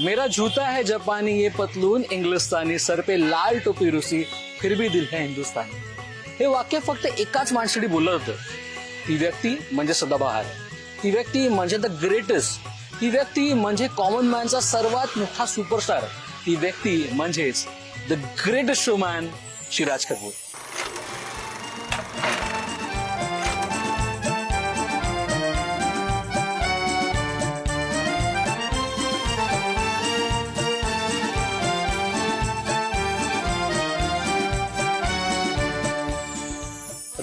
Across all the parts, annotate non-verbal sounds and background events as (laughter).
मेरा जूता है जापानी ये पतलून इंग्लिस्तानी सर पे लाल टोपी रुसी फिर भी दिल है हिंदुस्तानी। हे वाक्य फक्त एकाच माणसाने बोललं होतं ती व्यक्ती म्हणजे सदाबहार. ती व्यक्ती म्हणजे द ग्रेटेस्ट ती व्यक्ती म्हणजे कॉमन मॅनचा सर्वात मोठा सुपरस्टार ती व्यक्ती म्हणजेच द ग्रेटेस्ट शोमॅन शिराज कपूर.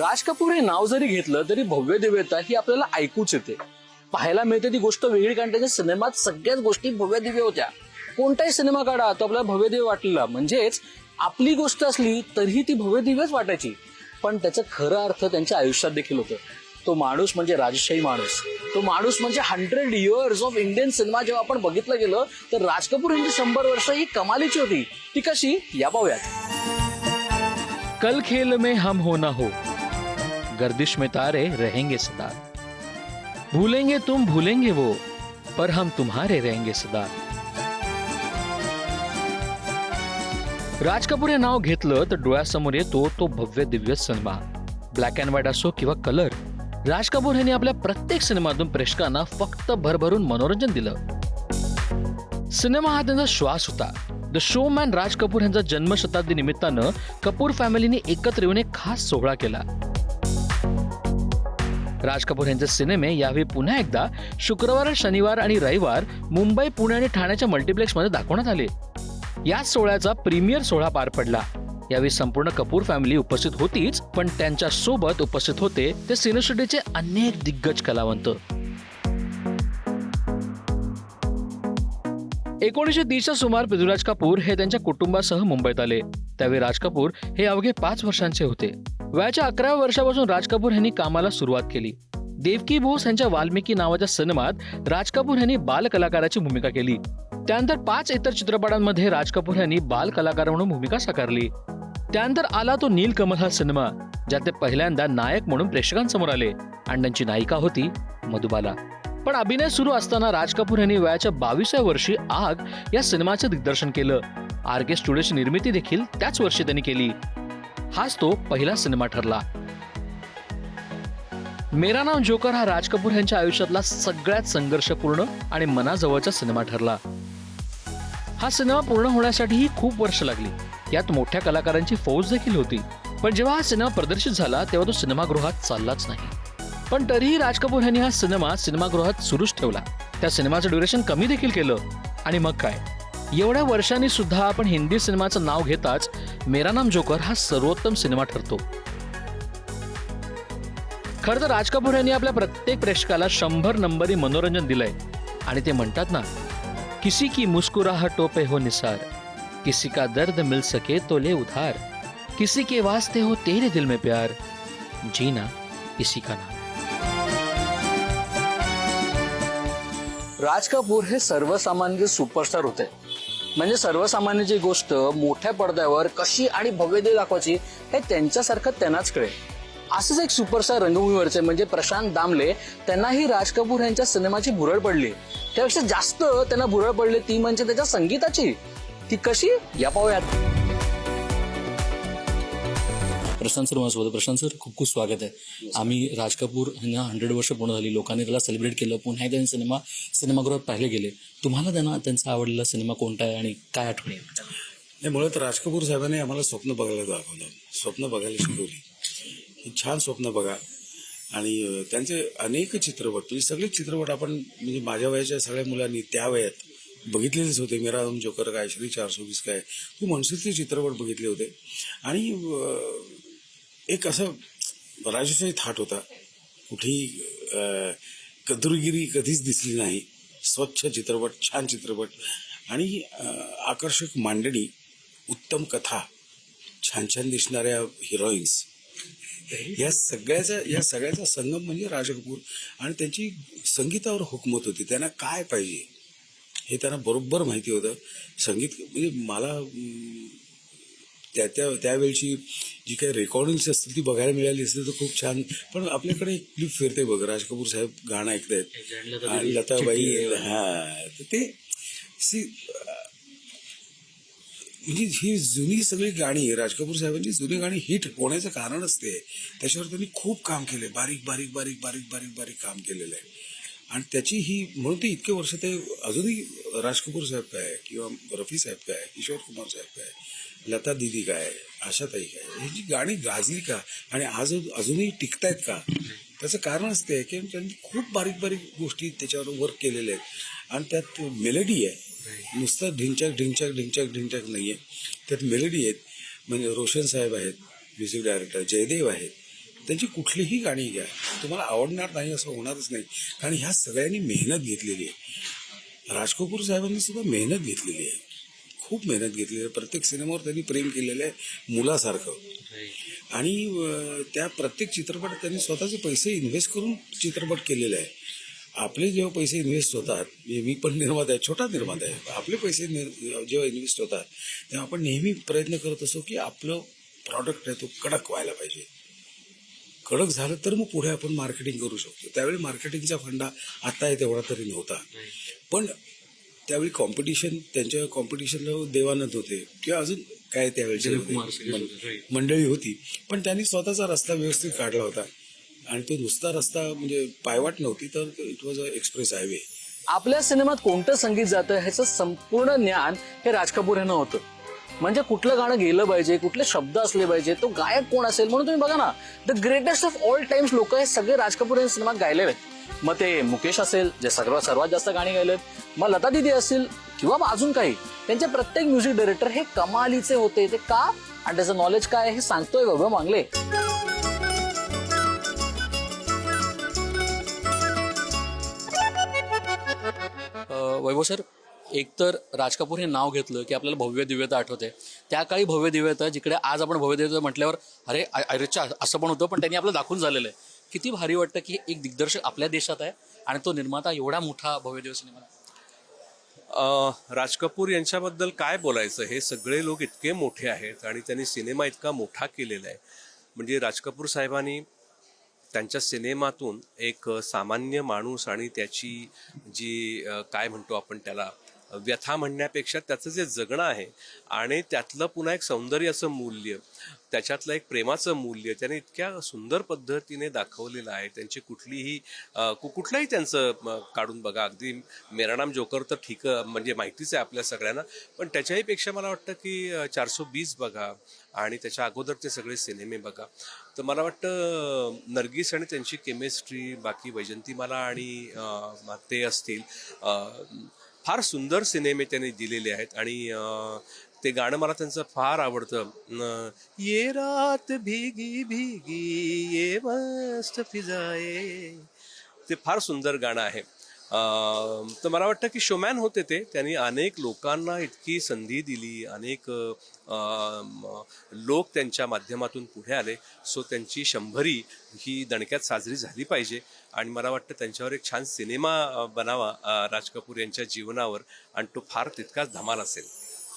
राज कपूर हे नाव जरी घेतलं तरी भव्य दिव्यता ही आपल्याला ऐकूच येते. पाहायला मिळते ती गोष्ट वेगळी कारण त्याच्या सिनेमात सगळ्याच गोष्टी भव्य दिव्य होत्या. कोणताही सिनेमा काढा तो आपल्याला भव्य दिव्य वाटलेला म्हणजेच आपली गोष्ट असली तरीही ती भव्य दिव्यच वाटायची. पण त्याचा खरा अर्थ त्यांच्या आयुष्यात देखील होतं. तो माणूस म्हणजे राजशाही माणूस. तो माणूस म्हणजे hundred years of Indian cinema जेव्हा आपण बघितलं गेलं तर राज कपूर यांची शंभर वर्ष ही कमालीची होती. ती कशी? या पाहूयात. कल खेल में हम हो ना हो. गर्दिश में तारे रहेंगे सदा। भूलेंगे तुम भूलेंगे वो पर हम तुम्हारे रहेंगे सदा। राज कपूर हे नाव घेतलं तर डोळ्यासमोर येतो तो भव्य Divya cinema black and white असो किंवा कलर राज कपूर यांनी आपल्या प्रत्येक सिनेमातून प्रेक्षकांना फक्त भरभरून मनोरंजन दिलं. सिनेमा हा त्यांचा श्वास होता. The showman Raj Kapoor यांचा जन्मशताब्दी निमित्तानं कपूर फॅमिलीने एकत्र येऊन एक खास सोहळा केला. राज कपूर यांचे सिनेमे यावेळी पुन्हा एकदा शुक्रवार शनिवार आणि रविवार मुंबई पुणे आणि ठाण्याच्या मल्टिप्लेक्समध्ये दाखवण्यात आले. या सोहळ्याचा प्रीमियर सोहळा पार पडला. यावेळी संपूर्ण कपूर फॅमिली उपस्थित होतीच पण त्यांच्यासोबत उपस्थित होते ते सिनेसृष्टीचे अनेक दिग्गज कलावंत. एकोणीसशे तीसच्या सुमार पृथ्वीराज कपूर हे त्यांच्या कुटुंबासह मुंबईत आले. त्यावेळी राज कपूर हे अवघे पाच वर्षांचे होते. वयाच्या अकराव्या वर्षापासून राज कपूर यांनी कामाला सुरुवात केली. देवकी बोस यांच्या वाल्मिकी नावाच्या सिनेमात राज कपूर यांनी बाल कलाकाराची भूमिका केली. त्यानंतर पाच इतर चित्रपटांमध्ये राज कपूर यांनी बाल कलाकार म्हणून भूमिका साकारली. त्यानंतर आला तो नील कमल हा सिनेमा ज्यात ते पहिल्यांदा नायक म्हणून प्रेक्षकांसमोर आले आणि त्यांची नायिका होती मधुबाला. पण अभिनय सुरू असताना राज कपूर यांनी वयाच्या बावीसव्या वर्षी आग या सिनेमाचे दिग्दर्शन केलं. आर के स्टुडिओची निर्मिती देखील त्याच वर्षी त्यांनी केली. हाच तो पहिला सिनेमा ठरला. मेरा नाव जोकर हा राज कपूर यांच्या आयुष्यातला सगळ्यात संघर्षपूर्ण आणि मनाजवळचा सिनेमा ठरला. हा सिनेमा पूर्ण होण्यासाठीही खूप वर्ष लागली. यात मोठ्या कलाकारांची फौज देखील होती. पण जेव्हा हा सिनेमा प्रदर्शित झाला तेव्हा तो सिनेमागृहात चाललाच नाही. पण तरीही राज कपूर यांनी हा सिनेमा सिनेमागृहात सुरूच ठेवला. त्या सिनेमाचं ड्युरेशन कमी देखील केलं. आणि मग काय? एवढ्या वर्षांनी सुद्धा आपण हिंदी सिनेमाचं नाव घेताच मेरा नाम जोकर हा सर्वोत्तम सिनेमा ठरतो. खरं तर राज कपूर यांनी आपल्या प्रत्येक प्रेक्षकाला शंभर नंबरी मनोरंजन दिलंय. आणि ते म्हणतात ना किसी की मुस्कुराहटों पे हो निसार किसी का दर्द मिल सके तो ले उधार किसी के वास्ते हो तेरे दिल में प्यार जीना किसी का ना राज कपूर हे सर्वसामान्य सुपरस्टार होते. म्हणजे सर्वसामान्याची गोष्ट मोठ्या पडद्यावर कशी आणि भव्यदे दाखवायची हे त्यांच्यासारखं त्यांनाच कळेल. असंच एक सुपरस्टार रंगभूमीवरचे म्हणजे प्रशांत दामले त्यांनाही राज कपूर यांच्या सिनेमाची भुरळ पडली. त्यापेक्षा जास्त त्यांना भुरळ पडली ती म्हणजे त्याच्या संगीताची. ती कशी? या पाहूयात. प्रशांत सर माझ्यासोबत. प्रशांत सर खूप खूप स्वागत आहे. आम्ही राज कपूर यांना हंड्रेड वर्ष पूर्ण झाली. लोकांनी त्याला सेलिब्रेट केलं. पुन्हा त्यांनी सिनेमा सिनेमागृहात पाहिले गेले. तुम्हाला त्यांना त्यांचा आवडलेला सिनेमा कोणता आहे आणि काय आठवणी नाही मुळात राज कपूर साहेबांनी आम्हाला स्वप्न बघायला दाखवलं. स्वप्न बघायला शिकवली. छान स्वप्न बघा. आणि त्यांचे अनेक चित्रपट म्हणजे सगळे चित्रपट आपण म्हणजे माझ्या वयाच्या सगळ्या मुलांनी त्या वयात बघितलेलेच होते. मेरा जोकर काय श्री चारशे वीस काय तू म्हणशील ते चित्रपट बघितले होते. आणि एक असं राजशाही थाट होता. कुठेही अं, कदुरगिरी कधीच दिसली नाही. स्वच्छ चित्रपट छान चित्रपट. आणि आकर्षक मांडणी उत्तम कथा छान छान दिसणाऱ्या हिरोईन्स या सगळ्याचा या सगळ्याचा संगम म्हणजे राज कपूर आणि त्यांची संगीतावर हुकमत होती. त्यांना काय पाहिजे? हे त्यांना बरोबर माहिती होतं. संगीत म्हणजे मला त्या त्या त्यावेळची जी काही रेकॉर्डिंग्स असतील ती बघायला मिळाली असती तर खूप छान. पण आपल्याकडे एक क्लिप फिरते बघ. राज कपूर साहेब गाणं ऐकतायत. आणि लताबाई हा तर ते सी म्हणजे ही जुनी सगळी गाणी राज कपूर साहेबांची जुनी गाणी हिट होण्याचं कारणच ते आहे. त्याच्यावर त्यांनी खूप काम केले बारीक बारीक बारीक बारीक बारीक बारीक काम केलेलं आहे. आणि त्याची ही म्हणून ते इतके वर्ष ते अजूनही राज कपूर साहेब काय किंवा रफी साहेब काय किशोर कुमार साहेब काय लता दिदी काय आशाताई काय ही जी गाणी गाजली का आणि आज अजूनही टिकतायत का? त्याचं कारणच ते आहे की त्यांनी खूप बारीक बारीक गोष्टी त्याच्यावर वर्क केलेले आहेत. आणि त्यात मेलडी आहे. नुसतं ढिंचक ढिंचक ढिंचक ढिंचक नाही आहे. त्यात मेलडी आहेत. म्हणजे रोशन साहेब आहेत म्युझिक डायरेक्टर जयदेव आहेत. त्यांची कुठलीही गाणी घ्या. तुम्हाला आवडणार नाही असं होणारच नाही. कारण ह्या सगळ्यांनी मेहनत घेतलेली आहे. राज कपूर साहेबांनी सुद्धा मेहनत घेतलेली आहे. खूप मेहनत घेतलेली आहे. प्रत्येक सिनेमावर त्यांनी प्रेम केलेलं आहे मुलासारखं. आणि त्या प्रत्येक चित्रपटात त्यांनी स्वतःचे पैसे इन्व्हेस्ट करून चित्रपट केलेले आहे. आपले जेव्हा पैसे इन्व्हेस्ट होतात मी पण निर्माता आहे छोटा निर्माता आहे. आपले पैसे जेव्हा इन्व्हेस्ट होतात तेव्हा आपण नेहमी प्रयत्न करत असतो की आपलं प्रॉडक्ट आहे तो कडक व्हायला पाहिजे. कडक झालं तर मग पुढे आपण मार्केटिंग करू शकतो. त्यावेळी मार्केटिंगचा फंडा आता आहे तेवढा तरी नव्हता. पण त्यावेळी कॉम्पिटिशन त्यांच्या कॉम्पिटिशनला देवानंद होते. किंवा अजून काय त्यावेळेचे मंडळी होती. पण त्यांनी स्वतःचा रस्ता व्यवस्थित काढला होता. आणि तो नुसता रस्ता म्हणजे पायवाट नव्हती तर it was a express highway आपल्या सिनेमात कोणतं संगीत जातं ह्याचं संपूर्ण ज्ञान हे राज कपूर यांना होतं. म्हणजे कुठलं गाणं गेलं पाहिजे कुठले शब्द असले पाहिजे तो गायक कोण असेल म्हणून तुम्ही बघा ना. The greatest of all times लोक हे सगळे राज कपूर यांनी सिनेमात गायलेले आहेत. मग ते मुकेश असेल जे सर्व सर्वात जास्त गाणी गायलेत मग लता दिदी असतील किंवा मग अजून काही. त्यांचे प्रत्येक म्युझिक डायरेक्टर हे कमालीचे होते. ते का? आणि त्याचं नॉलेज काय हे सांगतोय वैभव मांगले. वैभव सर एकतर राज कपूर हे नाव घेतलं की आपल्याला भव्य दिव्यता आठवते. त्या काळी भव्य दिव्यता जिकडे आज आपण भव्य दिव्यता म्हटल्यावर अरे अ- अरेच्या असं पण होतं पण त्यांनी आपलं दाखवून झालेलं आहे. किती भारी वाटतं की एक दिग्दर्शक आपल्या देशात आहे आणि तो निर्माता एवढा मोठा भव्य दिवस सिनेमा राज कपूर यांच्याबद्दल काय बोलायचं? हे सगळे लोक इतके मोठे आहेत आणि त्यांनी सिनेमा इतका मोठा केलेला आहे. म्हणजे राज कपूर साहेबांनी त्यांच्या सिनेमातून एक सामान्य माणूस आणि त्याची जी काय म्हणतो आपण त्याला? व्यथा म्हणण्यापेक्षा त्याचं जे जगणं आहे आणि त्यातलं पुन्हा एक सौंदर्याचं मूल्य त्याच्यातलं एक प्रेमाचं मूल्य त्याने इतक्या सुंदर पद्धतीने दाखवलेलं आहे. त्यांची कुठलीही कु- कुठलंही त्यांचं काढून बघा. अगदी मेरा नाम जोकर तर ठीक म्हणजे माहितीच आहे आपल्या सगळ्यांना. पण त्याच्याही पेक्षा मला वाटतं की चारसो बीस बघा आणि त्याच्या अगोदरचे सगळे सिनेमे बघा. तर मला वाटतं अ, नर्गिस आणि त्यांची केमिस्ट्री बाकी वैजंतीमाला आणि ते असतील. फार सुंदर सिनेमे त्यांनी दिलेले आहेत आणि ते गाणं मला त्यांचं फार आवडतं. ये रात भीगी भीगी ये मस्त फिजाए ते फार सुंदर गाणं आहे. तर मला वाटतं की शोमॅन होते ते. त्यांनी अनेक लोकांना इतकी संधी दिली अनेक लोक त्यांच्या माध्यमातून पुढे आले. सो त्यांची शंभरी ही दणक्यात साजरी झाली पाहिजे. आणि मला वाटतं त्यांच्यावर एक छान सिनेमा बनावा राज कपूर यांच्या जीवनावर. आणि तो फार तितकाच धमाल असेल.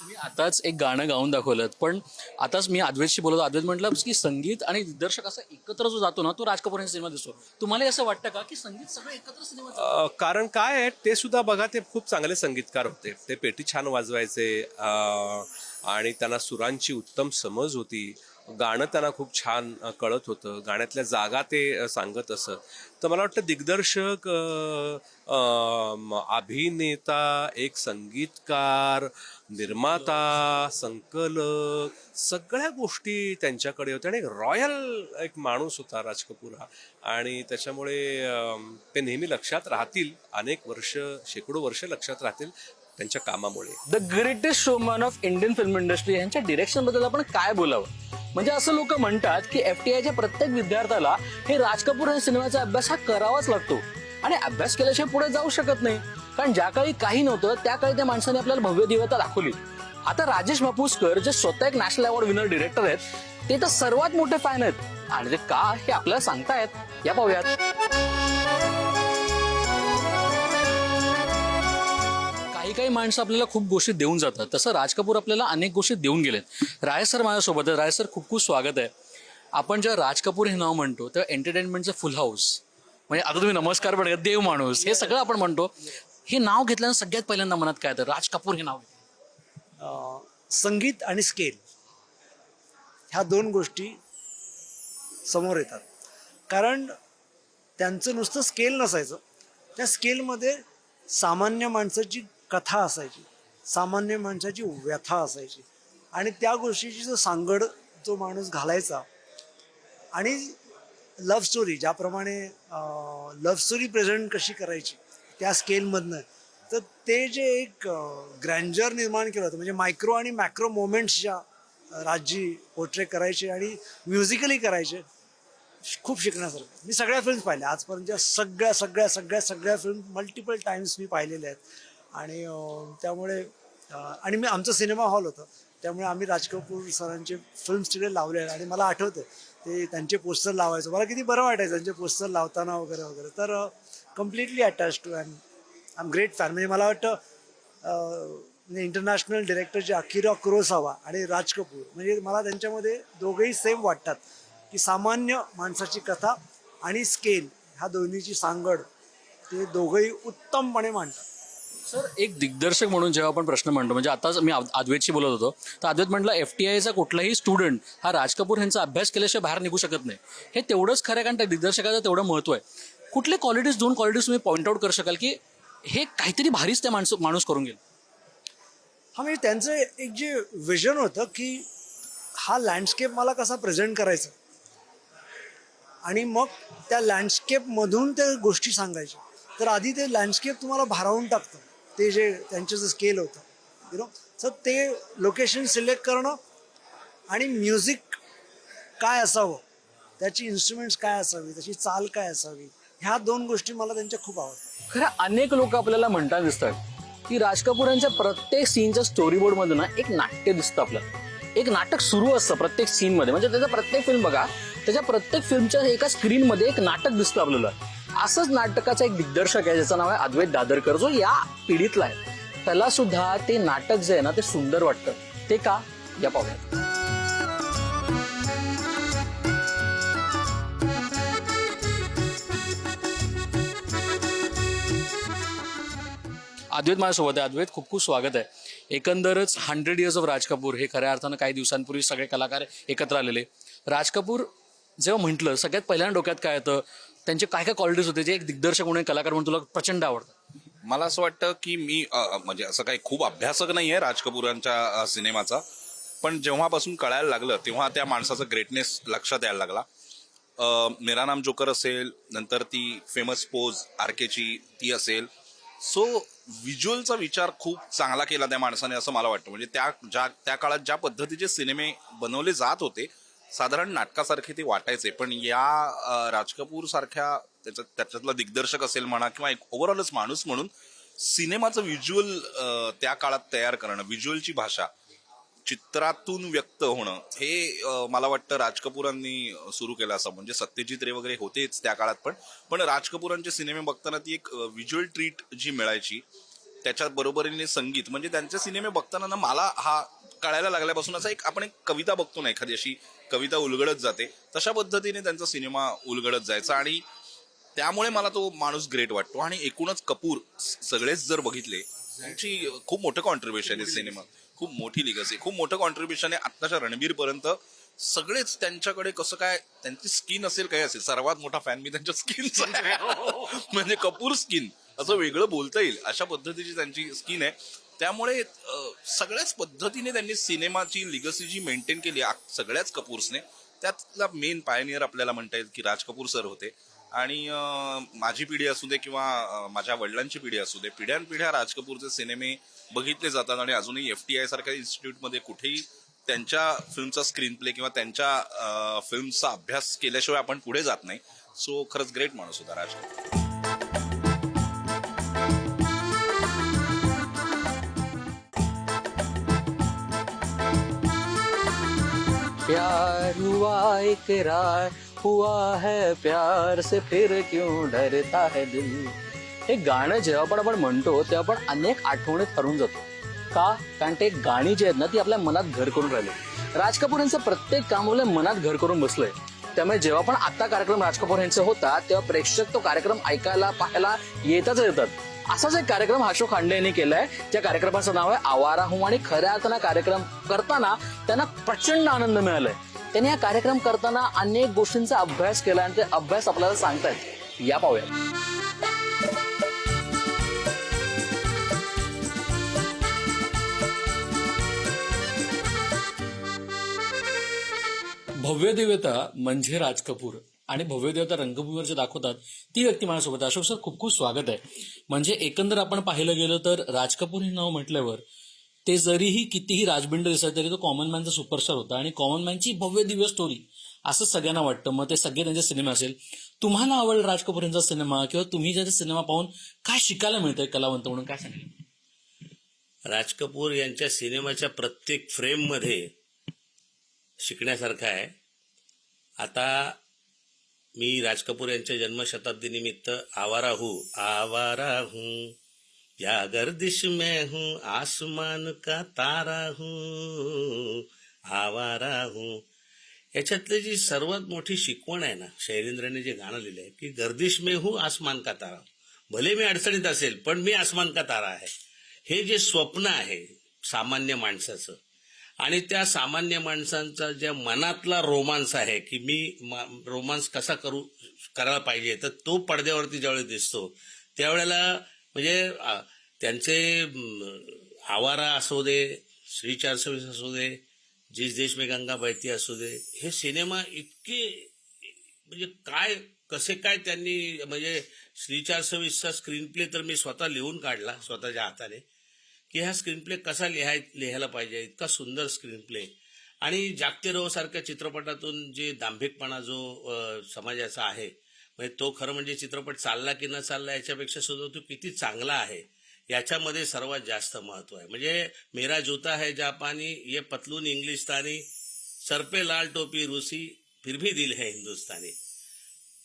तुम्ही आताच एक गाणं गाऊन दाखवलं पण आताच मी अद्वैतशी बोलतो अद्वैत म्हटलं की संगीत आणि दिग्दर्शक असं एकत्र जो जातो ना तो राज कपूर सिनेमा दिसतो. तुम्हाला असं वाटतं का की संगीत सगळं एकत्र सिनेमा अ, कारण काय आहे ते सुद्धा बघा ते खूप चांगले संगीतकार होते. ते पेटी छान वाजवायचे अ, आणि त्यांना सुरांची उत्तम समज होती. गाणं त्यांना खूप छान कळत होतं. गाण्यातल्या जागा ते सांगत असत. तर मला वाटतं दिग्दर्शक अभिनेता एक संगीतकार निर्माता संकलक सगळ्या गोष्टी त्यांच्याकडे होत्या. आणि एक रॉयल एक माणूस होता राज कपूर हा. आणि त्याच्यामुळे ते नेहमी लक्षात राहतील. अनेक वर्ष शेकडो वर्ष लक्षात राहतील. त्यांच्या कामामुळे. The greatest showman of Indian film industry यांच्या डिरेक्शनबद्दल आपण काय बोलावं? म्हणजे असं लोक म्हणतात की एफटीआयच्या प्रत्येक विद्यार्थ्याला हे राज कपूर या सिनेमाचा अभ्यास हा करावाच लागतो. आणि अभ्यास केल्याशिवाय पुढे जाऊ शकत नाही. कारण ज्या काळी काही नव्हतं त्या काळी त्या माणसाने आपल्याला भव्य दिव्यता दाखवली. आता राजेश मापूसकर जे स्वतः एक नॅशनल अवॉर्ड विनर डिरेक्टर आहेत ते तर सर्वात मोठे फॅन आहेत. आणि ते का हे आपल्याला सांगतायत या पाहूयात. काही माणसं आपल्याला खूप गोष्टी देऊन जातात. तसं राज कपूर आपल्याला अनेक गोष्टी देऊन गेलेत. राय सर माझ्यासोबत आहे राय सर खूप खूप स्वागत आहे. आपण जेव्हा राज कपूर हे नाव म्हणतो तेव्हा एंटरटेनमेंटचं फुल हाऊस म्हणजे आता तुम्ही नमस्कार पण देव माणूस. हे सगळं आपण म्हणतो. हे नाव घेतल्यानं सगळ्यात पहिल्यांदा मनात काय येतं? राज कपूर हे नाव संगीत आणि स्केल ह्या दोन गोष्टी समोर येतात. कारण त्यांचं नुसतं स्केल नसायचं. त्या स्केलमध्ये सामान्य माणसाची कथा असायची. सामान्य माणसाची व्यथा असायची. आणि त्या गोष्टीची जो सांगड जो माणूस घालायचा आणि लव्ह स्टोरी ज्याप्रमाणे लव्ह स्टोरी प्रेझेंट कशी करायची त्या स्केलमधनं तर ते जे एक ग्रँजर निर्माण केलं होतं म्हणजे मायक्रो आणि मॅक्रो मोमेंट्सच्या राज्यी पोर्ट्रे करायचे आणि म्युझिकली करायचे खूप शिकण्यासारखं. मी सगळ्या फिल्म्स पाहिल्या. आजपर्यंतच्या सगळ्या सगळ्या सगळ्या सगळ्या फिल्म मल्टिपल टाइम्स मी पाहिलेल्या आहेत. आणि त्यामुळे आणि मी आमचं सिनेमा हॉल होतं. त्यामुळे आम्ही राज कपूर सरांचे फिल्म स्टुडिओ लावले आहेत आणि मला आठवतं ते त्यांचे पोस्टर लावायचं. मला किती बरं वाटायचं त्यांचे पोस्टर लावताना वगैरे वगैरे. तर completely attach to and I am great fan म्हणजे मला वाटतं म्हणजे इंटरनॅशनल डिरेक्टर जे अकिरा कुरोसावा आणि राज कपूर म्हणजे मला त्यांच्यामध्ये दोघेही सेम वाटतात की सामान्य माणसाची कथा आणि स्केल ह्या दोन्हीची सांगड ते दोघंही उत्तमपणे मांडतात. सर एक दिग्दर्शक म्हणून जेव्हा आपण प्रश्न म्हणतो म्हणजे आताच मी अद्वैतशी बोलत होतो तर अद्वैत म्हटलं एफ टी आयचा कुठलाही स्टुडंट हा राज कपूर यांचा अभ्यास केल्याशिवाय बाहेर निघू शकत नाही. हे तेवढंच खरं कारण त्या दिग्दर्शकाचं तेवढं महत्त्व आहे. कुठले क्वालिटीज दोन क्वालिटीज तुम्ही पॉईंट आउट करू शकाल की हे काहीतरी भारीच त्या माणसं माणूस करून गेल? हा म्हणजे त्यांचं एक जे विजन होतं की हा लँडस्केप मला कसा प्रेझेंट करायचा? आणि मग त्या लँडस्केपमधून त्या गोष्टी सांगायच्या. तर आधी ते लँडस्केप तुम्हाला भारावून टाकतं. ते जे त्यांचं जे स्केल होतं. यु नो सर ते लोकेशन सिलेक्ट करणं आणि म्युझिक काय असावं? त्याची इन्स्ट्रुमेंट्स काय असावी? त्याची चाल काय असावी? ह्या दोन गोष्टी मला त्यांच्या खूप आवडतात. खरं अनेक लोक आपल्याला म्हणताना दिसतात की राज कपूर यांच्या प्रत्येक सीनच्या स्टोरी बोर्डमधून एक नाट्य दिसतं आपल्याला. एक नाटक सुरू असतं प्रत्येक सीनमध्ये म्हणजे त्याचा प्रत्येक फिल्म बघा त्याच्या प्रत्येक फिल्मच्या एका स्क्रीनमध्ये एक नाटक दिसतं आपल्याला. असंच नाटकाचा एक दिग्दर्शक आहे ज्याचं नाव आहे अद्वैत दादरकर. जो या पिढीतला आहे. त्याला सुद्धा ते नाटक जे आहे ना ते सुंदर वाटतं. ते का? या पाहूयात. अद्वैत माझ्यासोबत आहे. अद्वैत खूप खूप स्वागत आहे. एकंदरच hundred years of Raj Kapoor हे खऱ्या अर्थानं काही दिवसांपूर्वी सगळे कलाकार एकत्र आलेले. राज कपूर जेव्हा म्हटलं सगळ्यात पहिल्यांदा डोक्यात काय येतं? त्यांचे काय काय क्वालिटीज होते जे एक दिग्दर्शक म्हणून एक कलाकार म्हणून तुला प्रचंड आवडतं मला असं वाटतं की मी अ, म्हणजे असं काही खूप अभ्यासक नाही आहे राज कपूरांच्या अ, सिनेमाचा पण जेव्हापासून कळायला लागलं तेव्हा त्या माणसाचा ग्रेटनेस लक्षात यायला लागला. अ, मेरा नाम जोकर असेल नंतर ती फेमस पोज आरकेची ती असेल. सो व्हिज्युअलचा विचार खूप चांगला केला त्या माणसाने असं मला वाटतं. म्हणजे त्या ज्या त्या काळात ज्या पद्धतीचे सिनेमे बनवले जात होते साधारण नाटकासारखे ते वाटायचे पण या राज कपूर सारख्या त्याच्यात त्याच्यातला दिग्दर्शक असेल म्हणा किंवा एक ओव्हरऑलच माणूस म्हणून सिनेमाचं व्हिज्युअल त्या काळात तयार करणं व्हिज्युअलची भाषा चित्रातून व्यक्त होणं हे मला वाटतं राज कपूरांनी सुरू केलं असं. म्हणजे सत्यजित रे वगैरे होतेच त्या काळात पण पण राज कपूरांचे सिनेमे बघताना ती एक व्हिज्युअल ट्रीट जी मिळायची त्याच्या बरोबरीने संगीत म्हणजे त्यांचे सिनेमे बघताना ना मला हा कळायला लागल्यापासून असा एक आपण एक कविता बघतो ना एखादी अशी कविता उलगडत जाते तशा पद्धतीने त्यांचा सिनेमा उलगडत जायचा आणि त्यामुळे मला तो माणूस ग्रेट वाटतो. आणि एकूणच कपूर सगळेच जर बघितले त्यांची खूप मोठं कॉन्ट्रीब्युशन आहे सिनेमा. खूप मोठी लिगसी खूप मोठं कॉन्ट्रीब्युशन आहे आत्ताच्या रणबीर पर्यंत सगळेच त्यांच्याकडे कसं काय त्यांची स्किन असेल काय असेल सर्वात मोठा फॅन मी त्यांच्या स्किनचा (laughs) म्हणजे कपूर स्किन असं वेगळं बोलता येईल अशा पद्धतीची त्यांची स्किन आहे. त्यामुळे सगळ्याच पद्धतीने त्यांनी सिनेमाची लिगसी जी मेंटेन केली सगळ्याच कपूर्सने त्यातला मेन पायनियर आपल्याला म्हणता येईल की राज कपूर सर होते. आणि माझी पिढी असू दे किंवा माझ्या वडिलांची पिढी असू दे पिढ्यानपिढ्या राज कपूरचे सिनेमे बघितले जातात आणि अजूनही एफ टी आय सारख्या इन्स्टिट्यूटमध्ये कुठेही त्यांच्या फिल्मचा स्क्रीन प्ले किंवा त्यांच्या फिल्मचा अभ्यास केल्याशिवाय आपण पुढे जात नाही. सो खरंच ग्रेट माणूस होता राज कपूर. प्यार हुआ इकरार हुआ है प्यार से फिर क्यों डरता है दिल? हे गाणं जेव्हा पण आपण म्हणतो तेव्हा आपण अनेक आठवणीत हरून जातो. का? कारण ते गाणी जी आहेत ना ती आपल्या मनात घर करून राहिले. राज कपूर यांचं प्रत्येक काम आपल्या मनात घर करून बसलंय. त्यामुळे जेव्हा पण आता कार्यक्रम राज कपूर यांचा होता तेव्हा प्रेक्षक तो कार्यक्रम ऐकायला पाहायला येतच येतात. असाच एक कार्यक्रम अशोक खांडे यांनी केलाय. त्या कार्यक्रमाचं नाव आहे आवारा हूं आणि खऱ्या अर्थानं कार्यक्रम करताना त्यांना प्रचंड आनंद मिळालाय. त्यांनी हा कार्यक्रम करताना अनेक गोष्टींचा अभ्यास केला आणि ते अभ्यास आपल्याला सांगतायत. या पाहूया भव्य देवता म्हणजे राज कपूर. आणि भव्य देवता रंगभूमीवर जे दाखवतात ती व्यक्ती माझ्यासोबत अशोक सर खूप खूप स्वागत आहे. म्हणजे एकंदर आपण पाहिलं गेलं तर राज कपूर हे नाव म्हटल्यावर ते जरीही कितीही राजबिंड दिसत तरी तो कॉमन मॅनचा सुपरस्टार होता. आणि कॉमन मॅनची भव्य दिव्य स्टोरी असं सगळ्यांना वाटतं. मग ते सगळे त्यांचे सिनेमे असेल. तुम्हाला आवडला राज कपूर यांचा सिनेमा किंवा तुम्ही ज्याचा सिनेमा पाहून काय शिकायला मिळतंय कलावंत म्हणून काय सांगेल? राज कपूर यांच्या सिनेमाच्या प्रत्येक फ्रेममध्ये शिकण्यासारखं आहे. आता मी राज कपूर यांच्या जन्मशताब्दीनिमित्त आवारा हूँ आवारा हूँ या गर्दिश में हूँ आसमान का तारा हूँ आवारा हूँ. याच्यातली जी सर्वात मोठी शिकवण आहे ना शैलेंद्रने जे गाणं लिहिलं आहे की गर्दिश में हूँ आसमान का तारा. भले मी अडचणीत असेल पण मी आसमान का तारा आहे. हे जे स्वप्न आहे सामान्य माणसाचं आणि त्या सामान्य माणसांचा ज्या मनातला रोमांस आहे की मी रोमांस कसा करू करायला पाहिजे तर तो पडद्यावरती ज्यावेळी दिसतो त्यावेळेला म्हणजे त्यांचे आवारा असू दे श्री चार सव्वीस असू दे जिस देश में गंगा बहती असू दे हे सिनेमा इतके म्हणजे काय कसे काय त्यांनी म्हणजे श्री चार सव्वीसचा स्क्रीन प्ले तर मी स्वतः लिहून काढला स्वतःच्या हाताने की हा स्क्रीन प्ले कसा लिहाय लिहायला पाहिजे? इतका सुंदर स्क्रीनप्ले आणि जागते रो सारख्या चित्रपटातून जे दांभिकपणा जो समाजाचा आहे म्हणजे तो खरं म्हणजे चित्रपट चालला की न चालला याच्यापेक्षा सुद्धा तो किती चांगला आहे याच्यामध्ये सर्वात जास्त महत्त्व आहे. म्हणजे मेरा जूता है जापानी ये पतलून इंग्लिशतानी सरपे लाल टोपी रुसी फिर भी दिल है हिंदुस्तानी.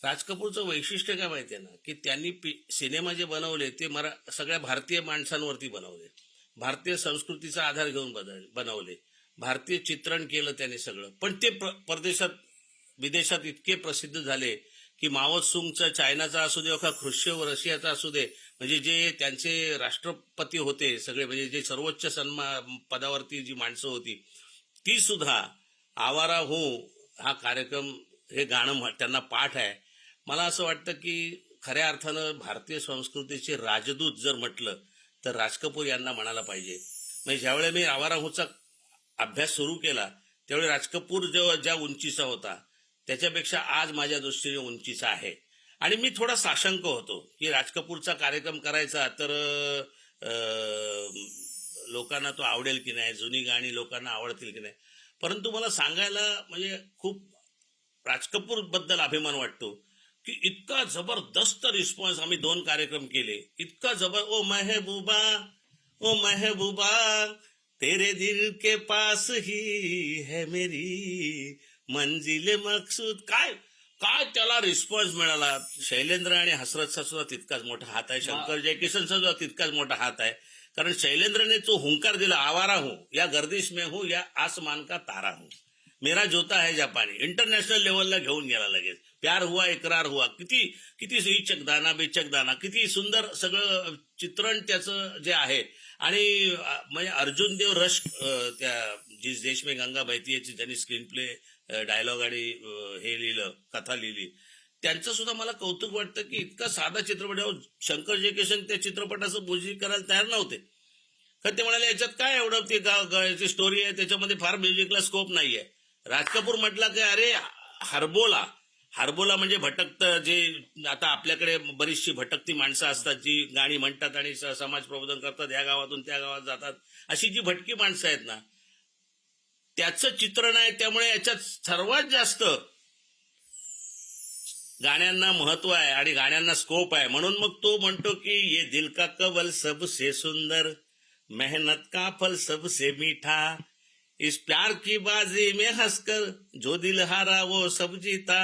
राज कपूरचं वैशिष्ट्य काय माहितीये ना? की त्यांनी पि- सिनेमा जे बनवले ते मरा सगळ्या भारतीय माणसांवरती बनवले. भारतीय संस्कृतीचा आधार घेऊन बदल बनवले. भारतीय चित्रण केलं त्याने सगळं. पण ते प्र- परदेशात विदेशात इतके प्रसिद्ध झाले की मावत सुंगचा चायनाचा असू दे का ख्रुश्चेव रशियाचा असू दे म्हणजे जे त्यांचे राष्ट्रपती होते सगळे म्हणजे जे सर्वोच्च सन्मान पदावरती जी माणसं होती ती सुद्धा आवारा हो हा कार्यक्रम हे गाणं त्यांना पाठ आहे. मला असं वाटतं की खऱ्या अर्थानं भारतीय संस्कृतीचे राजदूत जर म्हटलं तर राज कपूर यांना म्हणायला पाहिजे. म्हणजे ज्यावेळी मी आवारा अभ्यास सुरू केला त्यावेळी राज कपूर जेव्हा ज्या उंचीचा होता त्याच्यापेक्षा आज माझ्या दृष्टीने उंचीचा आहे. आणि मी थोडा साशंक होतो की राज कपूरचा कार्यक्रम करायचा तर लोकांना तो आवडेल की नाही जुनी गाणी लोकांना आवडतील की नाही. परंतु मला सांगायला म्हणजे खूप राज कपूरबद्दल अभिमान वाटतो. की इतका जबरदस्त रिस्पॉन्स आम्ही दोन कार्यक्रम केले. इतका जबर ओ मेहबूबा ओ मेहबूबा तेरे दिल के पास ही है मेरी मंजिल मकसूद. काय काय त्याला रिस्पॉन्स मिळाला? शैलेंद्र आणि हसरतचा सुद्धा तितकाच मोठा हात आहे. शंकर जयकिशनचा सुद्धा तितकाच मोठा हात आहे. कारण शैलेंद्रने जो हुंकार दिला आवारा हूं या गर्दिश में हूं या आसमान का तारा हूं. मेरा जोता है जापानी. इंटरनॅशनल लेवलला घेऊन गेला लगेच. प्यार हुआ इकरार हुआ. किती किती इच्छक दाना बेचक दाना किती सुंदर सगळं चित्रण त्याचं जे आहे. आणि म्हणजे अर्जुन देव रश त्या जी देश में गंगा बहती याची ज्यांनी स्क्रीन प्ले डायलॉग आणि हे लिहिलं कथा लिहिली. त्यांचं सुद्धा मला कौतुक वाटतं की इतका साधा चित्रपट आहे. शंकर जयकिशन त्या चित्रपटाचं म्युझिक करायला तयार नव्हते. कारण ते म्हणाले याच्यात काय एवढं ते गाव स्टोरी आहे? त्याच्यामध्ये फार म्युझिकला स्कोप नाहीये. राज कपूर म्हटला की अरे हरबोला. हार्बोला म्हणजे भटकत जे आता आपल्याकडे बरीचशी भटकती माणसं असतात जी गाणी म्हणतात आणि समाज प्रबोधन करतात या गावातून त्या गावात जातात. अशी जी भटकी माणसं आहेत ना त्याचं चित्रण आहे त्यामुळे याच्यात सर्वात जास्त गाण्यांना महत्त्व आहे आणि गाण्यांना स्कोप आहे. म्हणून मग तो म्हणतो की ये दिल का कवल सबसे सुंदर मेहनत का फल सबसे मीठा इस प्यार की बाजी में हंसकर जो दिल हारा वो सब जीता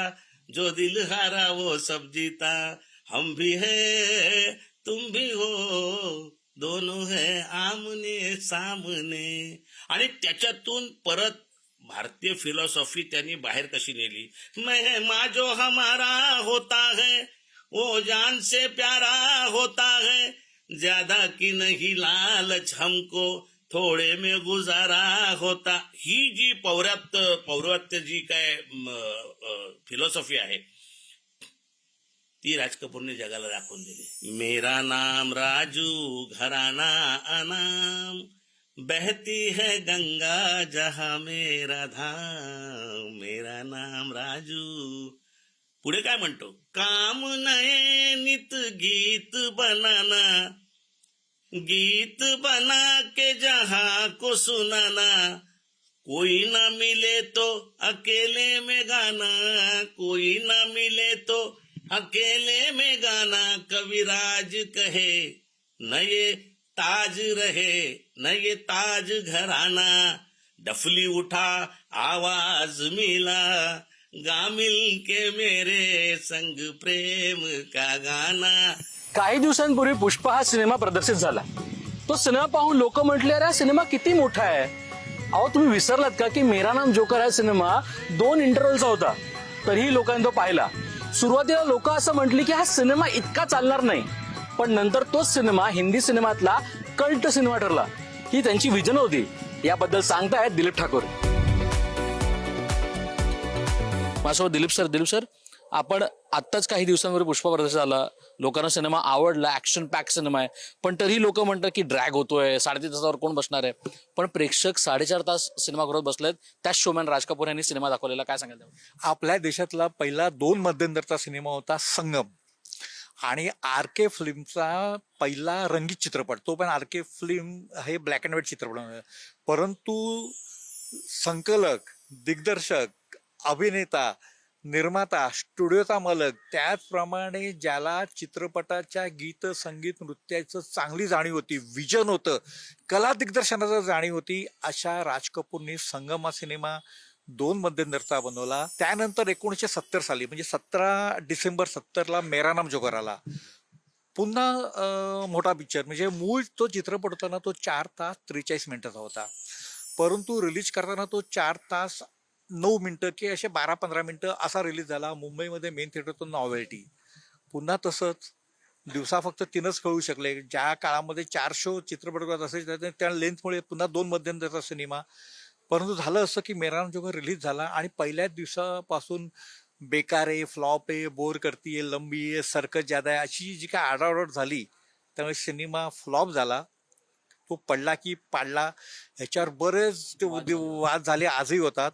जो दिल हारा वो सब जीता। हम भी है, तुम भी हो, दोनों है आमने सामने। आणि त्याच्यातून परत भारतीय फिलॉसॉफी त्यांनी बाहेर कशी नेली? मेहमा जो हमारा होता है, वो जान से प्यारा होता है। ज़्यादा की नहीं लालच हमको थोडे में गुजारा होता. ही जी पौरात्य पौरात्य जी काय फिलॉसॉफी आहे ती राज कपूरने जगाला दाखवून दिली. मेरा नाम राजू घराना अनाम बहती है गंगा जहा मेरा धाम मेरा नाम राजू. पुढे काय म्हणतो? काम नये नित गीत बनाना. गीत बना के जहाँ को सुनाना, कोई ना मिले तो अकेले में गाना, कोई ना मिले तो अकेले में गाना, कविराज कहे, न ये ताज रहे, न ये ताज घराना, डफली उठा, आवाज़ मिला गा मिल के मेरे संग प्रेम का गाना। काही दिवसांपूर्वी पुष्पा हा सिनेमा प्रदर्शित झाला. तो सिनेमा पाहून लोक म्हटले अरे हा सिनेमा किती मोठा आहे. अहो तुम्ही विसरलात का की मेरा नाम जोकर हा सिनेमा दोन इंटरव्हलचा होता. तरीही लोकांनी तो पाहिला. सुरुवातीला लोक असं म्हटली की हा सिनेमा इतका चालणार नाही. पण नंतर तोच सिनेमा हिंदी सिनेमातला कल्ट सिनेमा ठरला. ही त्यांची विजन होती. याबद्दल सांगतायत दिलीप ठाकूर. माझ्यासोबत दिलीप सर दिलीप सर आपण आत्ताच काही दिवसांपूर्वी पुष्पा प्रदर्शन झाला. लोकांना सिनेमा आवडला ऍक्शन पॅक सिनेमा आहे. पण तरीही लोक म्हणतात की ड्रॅग होतोय साडेतीन तासावर कोण बसणार आहे? पण प्रेक्षक साडेचार तास सिनेमागृहात बसलेत त्याच शोमॅन राज कपूर यांनी सिनेमा दाखवलेला. काय सांगायचं आपल्या देशातला पहिला दोन मध्यंतरचा सिनेमा होता संगम. आणि आर के फिल्मचा पहिला रंगीत चित्रपट तो पण आर के फिल्म हे ब्लॅक अँड व्हाईट चित्रपट परंतु संकलक दिग्दर्शक अभिनेता निर्माता स्टुडिओचा मालक त्याचप्रमाणे ज्याला चित्रपटाच्या गीत संगीत नृत्याचं चांगली जाणीव होती विजन होतं कला दिग्दर्शनाचं जाणीव होती अशा राज कपूरने संगम हा सिनेमा दोन मध्यंतरचा बनवला. त्यानंतर एकोणीसशे सत्तर साली म्हणजे सतरा डिसेंबर सत्तरला मेरा नाम जोगर आला. पुन्हा मोठा पिक्चर म्हणजे मूळ तो चित्रपट होता ना तो चार तास त्रेचाळीस मिनिटाचा होता. परंतु रिलीज करताना तो चार तास नऊ मिनटं की असे बारा पंधरा मिनटं असा रिलीज झाला. मुंबईमध्ये मेन थिएटर तो नॉवेल्टी पुन्हा तसंच दिवसा फक्त तीनच कळू शकले. ज्या काळामध्ये चार शो चित्रपटगृहात असायचे त्या लेंथमुळे पुन्हा दोन मध्यंतरचा सिनेमा परंतु झालं असं की मेरान जोगर रिलीज झाला आणि पहिल्याच दिवसापासून बेकार आहे फ्लॉप आहे बोर करतीये लंबी आहे सरकत ज्यादा आहे. अशी जी काय आडावड झाली त्यामुळे सिनेमा फ्लॉप झाला. तो पडला की पाडला. ह्याच्यावर बरेच वाद झाले आजही होतात.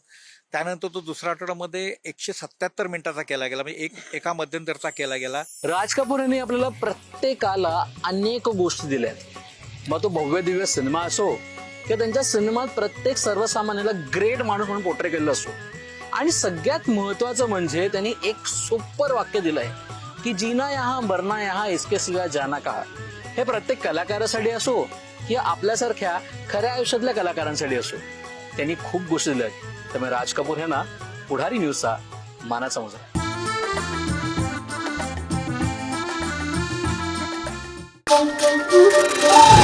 त्यानंतर तो दुसऱ्या आठवड्यामध्ये एकशे सत्याहत्तर मिनिटाचा केला गेला म्हणजे एक एका मध्यंतरचा केला गेला. राज कपूर यांनी आपल्याला प्रत्येकाला अनेक गोष्टी दिल्या आहेत. मग तो भव्य दिव्य सिनेमा असो किंवा त्यांच्या सिनेमात प्रत्येक सर्वसामान्याला ग्रेट माणूस म्हणून पोट्रे केलेला असो. आणि सगळ्यात महत्वाचं म्हणजे त्यांनी एक सुपर वाक्य दिलंय की जीना यहा मरना यहा इसके सिवा जाना कहा. हे प्रत्येक कलाकारासाठी असो किंवा आपल्यासारख्या खऱ्या आयुष्यातल्या कलाकारांसाठी असो त्यांनी खूप गोष्टी दिल्या त्यामुळे राज कपूर यांना पुढारी न्यूजचा मानाचा मुजरा Thank you.